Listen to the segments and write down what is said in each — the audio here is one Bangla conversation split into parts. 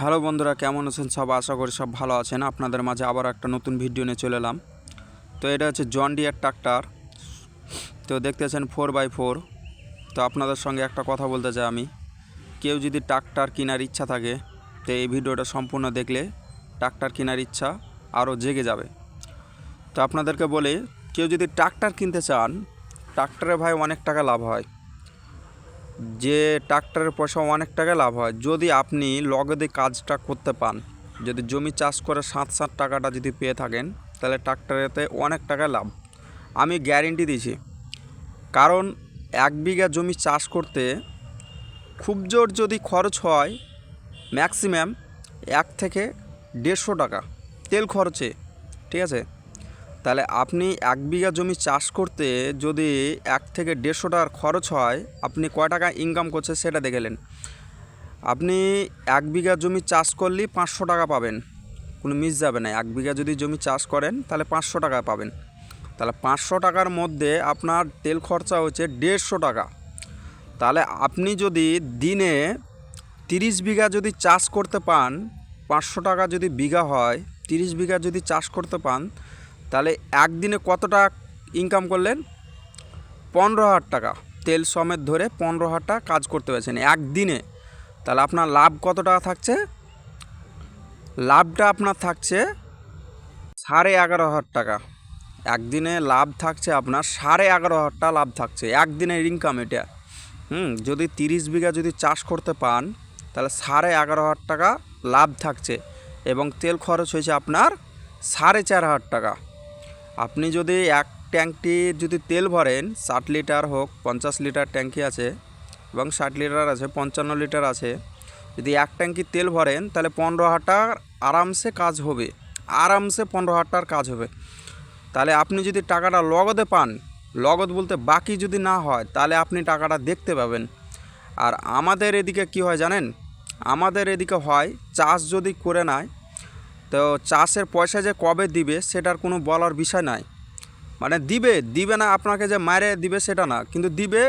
হ্যালো বন্ধুরা, কেমন আছেন সব? আশা করি সব ভালো আছেন। আপনাদের মাঝে আবার একটা নতুন ভিডিও নিয়ে চলে এলাম। তো এটা হচ্ছে জন ডিয়ার ট্রাক্টর তো দেখতেছেন ফোর বাই ফোর তো আপনাদের সঙ্গে একটা কথা বলতে চাই আমি। কেউ যদি ট্রাক্টর কেনার ইচ্ছা থাকে, তো এই ভিডিওটা সম্পূর্ণ দেখলে ট্রাক্টর কেনার ইচ্ছা আরও জেগে যাবে। তো আপনাদেরকে বলি, কেউ যদি ট্রাক্টর কিনতে চান ট্রাক্টরে ভাই অনেক টাকা লাভ হয়। যে ট্রাক্টরের পয়সা অনেক টাকা লাভ হয়, যদি আপনি লগদে কাজটা করতে পান, যদি জমি চাষ করে সাত সাত টাকাটা যদি পেয়ে থাকেন, তাহলে ট্রাক্টরেতে অনেক টাকা লাভ। আমি গ্যারেন্টি দিছি কারণ এক বিঘা জমি চাষ করতে খুব জোর যদি খরচ হয়, ম্যাক্সিমাম এক থেকে দেড়শো টাকা তেল খরচে, ঠিক আছে? তাহলে আপনি এক বিঘা জমি চাষ করতে যদি এক থেকে দেড়শো টাকার খরচ হয়, আপনি কয় টাকা ইনকাম করছে সেটা দেখেলেন আপনি এক বিঘা জমি চাষ করলেই পাঁচশো টাকা পাবেন। কোনো মিস যাবে না, এক বিঘা যদি জমি চাষ করেন, তাহলে পাঁচশো টাকা পাবেন। তাহলে পাঁচশো টাকার মধ্যে আপনার তেল খরচা হচ্ছে দেড়শো টাকা। তাহলে আপনি যদি দিনে তিরিশ বিঘা যদি চাষ করতে পান, পাঁচশো টাকা যদি বিঘা হয়, তিরিশ বিঘা যদি চাষ করতে পান তাহলে একদিনে কত টাকা ইনকাম করলেন? পনেরো হাজার টাকা। তেল সমেত ধরে পনেরো হাজার টাকা কাজ করতে পেরেছেন একদিনে। তাহলে আপনার লাভ কত টাকা থাকছে? লাভটা আপনার থাকছে সাড়ে এগারো হাজার টাকা। একদিনে লাভ থাকছে আপনার সাড়ে এগারো হাজার টাকা লাভ থাকছে। একদিনের ইনকাম এটা। হুম, যদি তিরিশ বিঘা যদি চাষ করতে পান, তাহলে সাড়ে এগারো হাজার টাকা লাভ থাকছে এবং তেল খরচ হয়েছে আপনার সাড়ে চার হাজার টাকা। আপনি যদি এক ট্যাঙ্কটি যদি তেল ভরেন, ষাট লিটার হোক, পঞ্চাশ লিটার ট্যাঙ্কি আছে এবং ষাট লিটার আছে, পঞ্চান্ন লিটার আছে, যদি এক ট্যাঙ্কি তেল ভরেন, তাহলে পনেরো হাজার আরামসে কাজ হবে, আরামসে পনেরো হাজার কাজ হবে। তাহলে আপনি যদি টাকাটা লগদে পান, লগদ বলতে বাকি যদি না হয়, তাহলে আপনি টাকাটা দেখতে পাবেন। আর আমাদের এদিকে কি হয় জানেন? আমাদের এদিকে হয়, চাষ যদি করে নেয় তো চাষের পয়সা যে কবে দিবে সেটার কোনো বলার বিষয় নাই। মানে দিবে দিবে না আপনাকে যে মারে দিবে সেটা না, কিন্তু দিবে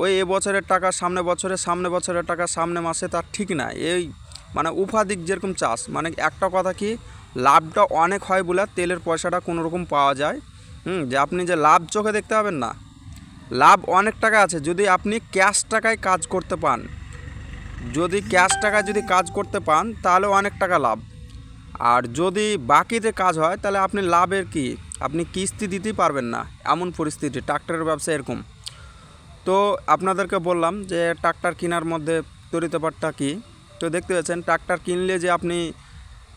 ওই এ বছরের টাকা, সামনে বছরে সামনে বছরের টাকা, সামনে মাসে তার ঠিক না। এই মানে উপাধিক যেরকম চাষ মানে একটা কথা কি, লাভটা অনেক হয় বলে তেলের পয়সাটা কোনো রকম পাওয়া যায়। হুম, যে আপনি যে লাভ চোখে দেখতে পাবেন না। লাভ অনেক টাকা আছে, যদি আপনি ক্যাশ টাকায় কাজ করতে পান। যদি ক্যাশ টাকায় যদি কাজ করতে পান, তাহলে অনেক টাকা লাভ। আর যদি বাকিতে কাজ হয়, তাহলে আপনি লাভের কি? আপনি কিস্তি দিতেই পারবেন না। এমন পরিস্থিতি, ট্রাক্টরের ব্যবসা এরকম। তো আপনাদেরকে বললাম যে, ট্রাক্টর কেনার মধ্যে তরিতপাটটা কী? তো দেখতে পাচ্ছেন, ট্রাক্টর কিনলে যে আপনি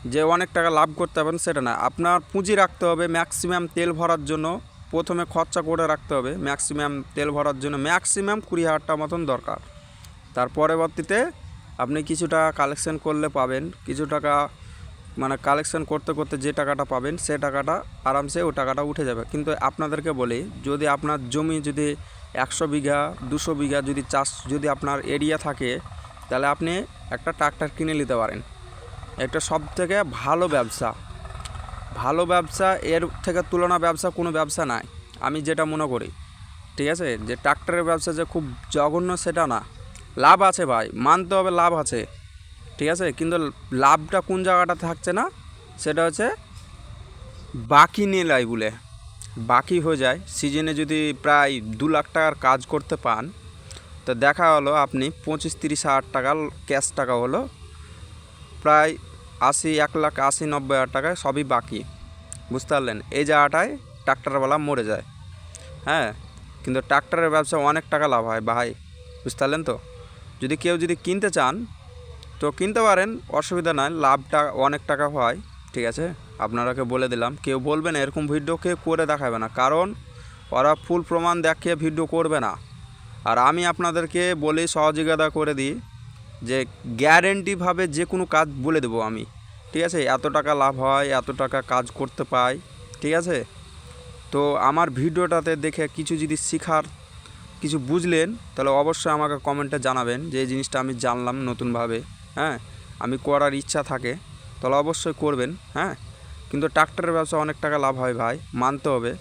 যে অনেক টাকা লাভ করতে পারবেন, সেটা না। আপনার পুঁজি রাখতে হবে, ম্যাক্সিমাম তেল ভরার জন্য। প্রথমে খরচা করে রাখতে হবে, ম্যাক্সিমাম তেল ভরার জন্য। ম্যাক্সিমাম কুড়ি হাজার টাকা মতন দরকার। তার পরবর্তীতে আপনি কিছু টাকা কালেকশন করলে পাবেন। কিছু টাকা মানে কালেকশন করতে করতে যে টাকাটা পাবেন, সে টাকাটা আরামসে ও টাকাটা উঠে যাবে। কিন্তু আপনাদেরকে বলি, যদি আপনার জমি যদি একশো বিঘা, দুশো বিঘা যদি চাষ যদি আপনার এরিয়া থাকে, তাহলে আপনি একটা ট্রাক্টর কিনে নিতে পারেন। এটা সব থেকে ভালো ব্যবসা। ভালো ব্যবসা, এর থেকে তুলনা ব্যবসা কোনো ব্যবসা নাই। আমি যেটা মনে করি, ঠিক আছে? যে ট্রাক্টরের ব্যবসা যে খুব জঘন্য, সেটা না। লাভ আছে ভাই, মানতে হবে লাভ আছে। ঠিক আছে? কিন্তু লাভটা কোন জায়গাটা থাকছে না? সেটা হচ্ছে বাকি নিয়ে লাই বলে। বাকি হয়ে যায়। সিজনে যদি প্রায় দু লাখ টাকার কাজ করতে পান, তো দেখা হলো আপনি পঁচিশ তিরিশ হাজার টাকা ক্যাশ টাকা হলো। প্রায় আশি, এক লাখ আশি, নব্বই হাজার টাকায় সবই বাকি। বুঝতে পারলেন? এই জায়গাটায় ট্রাক্টরওয়ালা মরে যায়। হ্যাঁ? কিন্তু ট্রাক্টরের ব্যবসা অনেক টাকা লাভ হয় ভাই। বুঝতে পারলেন তো? যদি কেউ যদি কিনতে চান তো কিনতে পারেন, অসুবিধা নাই, লাভটা অনেক টাকা হয়, ঠিক আছে? আপনারাকে বলে দিলাম, কেউ বলবে না, এরকম ভিডিও কেউ করে দেখাবে না, কারণ ওরা ফুল প্রমাণ দেখিয়ে ভিডিও করবে না। আর আমি আপনাদেরকে বলে, সহযোগিতা করে দিই, যে গ্যারেন্টিভাবে যে কোনো কাজ বলে দেবো আমি, ঠিক আছে? এত টাকা লাভ হয়, এত টাকা কাজ করতে পাই, ঠিক আছে? তো আমার ভিডিওটাতে দেখে কিছু যদি শেখার, কিছু বুঝলেন, তাহলে অবশ্যই আমাকে কমেন্টে জানাবেন যে এই জিনিসটা আমি জানলাম নতুনভাবে। হ্যাঁ আমি করার ইচ্ছা থাকে, তাহলে অবশ্যই করবেন হ্যাঁ। কিন্তু ট্রাক্টরের ব্যবসা অনেক টাকা লাভ হয় ভাই, মানতে হবে।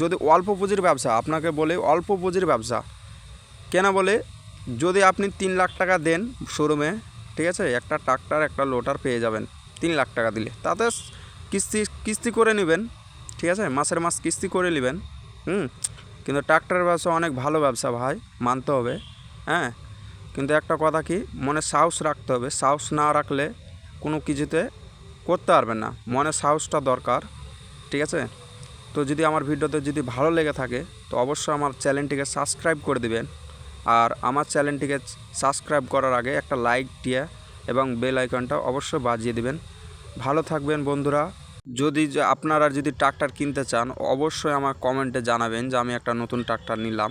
যদি অল্প পুঁজির ব্যবসা, আপনাকে বলে অল্প পুঁজির ব্যবসা। কেন বলে? যদি আপনি তিন লাখ টাকা দেন শোরুমে ঠিক আছে, একটা ট্রাক্টর, একটা লোটার পেয়ে যাবেন, তিন লাখ টাকা দিলে। তাতে কিস্তি কিস্তি করে নেবেন, ঠিক আছে, মাসের মাস কিস্তি করে নেবেন, হুম। কিন্তু ট্রাক্টরের ব্যবসা অনেক ভালো ব্যবসা ভাই, মানতে হবে হ্যাঁ। কিন্তু একটা কথা কি, মনে সাহস রাখতে হবে। সাহস না রাখলে কোনো কিছুতে করতে পারবেন না। মনে সাহসটা দরকার, ঠিক আছে? তো যদি আমার ভিডিওতে যদি ভালো লেগে থাকে, তো অবশ্যই আমার চ্যানেলটিকে সাবস্ক্রাইব করে দিবেন। আর আমার চ্যানেলটিকে সাবস্ক্রাইব করার আগে একটা লাইক দিয়ে এবং বেল আইকনটা অবশ্যই বাজিয়ে দিবেন। ভালো থাকবেন বন্ধুরা। যদি আপনারা যদি ট্রাক্টর কিনতে চান, অবশ্যই আমার কমেন্টে জানাবেন যে আমি একটা নতুন ট্রাক্টর নিলাম।